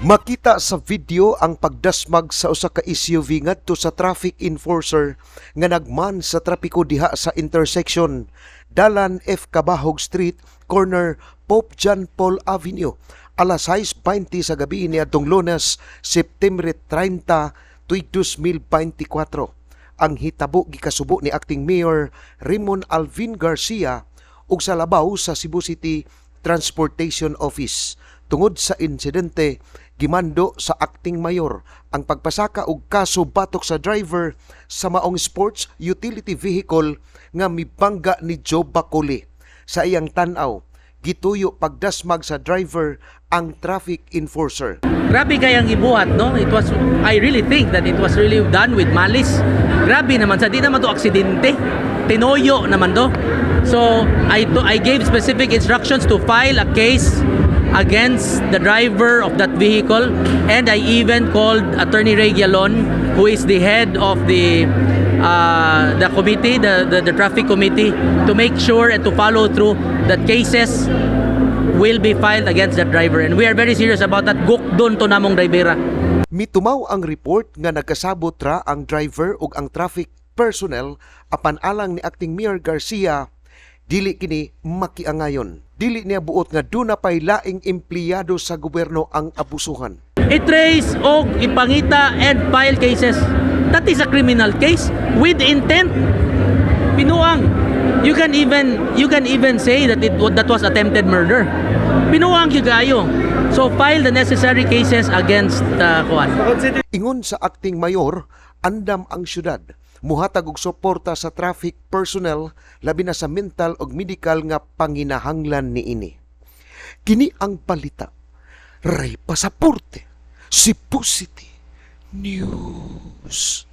Makita sa video ang pagdasmag sa usa ka SUV ngadto sa traffic enforcer nga nagman sa trapiko diha sa intersection Dalan F Cabahog Street, corner Pope John Paul Avenue. Alas 6.20 sa gabi ni atong Lunes, September 30, tuig 2024. Ang hitabo gikasubo ni acting mayor Raymond Alvin Garcia ug sa labaw sa Cebu City Transportation Office. Tungod sa insidente, gimando sa acting mayor ang pagpasaka og kaso batok sa driver sa maong sports utility vehicle nga mibangga ni Joe Bacoli. Sa iyang tanaw, gituyo pagdasmag sa driver ang traffic enforcer. Grabe kayang ibuhat, no? It was, I really think that it was really done with malice. Grabe naman, sa di naman to aksidente. Tinoyo naman to. So, I, I gave specific instructions to file a case against the driver of that vehicle and I even called Attorney Ray Gialon who is the head of the uh, the committee, the, the, the traffic committee to make sure and to follow through that cases will be filed against that driver. And we are very serious about that. Gukdon to namong drivera. Mitumaw ang report nga nagkasabot ra ang driver ug ang traffic personnel apan alang ni acting Mayor Garcia dili kini makiangayon. Dili niya buot nga duna pay laing empleyado sa gobyerno ang abusuhan. i-trace o ipangita and file cases that is a criminal case with intent pinuang you can even you can even say that it that was attempted murder pinuang gyud so file the necessary cases against uh, kuan Ingon sa acting mayor, andam ang syudad. Muhatag og suporta sa traffic personnel labi na sa mental ug medical nga panginahanglan niini. Kini ang palita. Ray pasaporte. Si City News.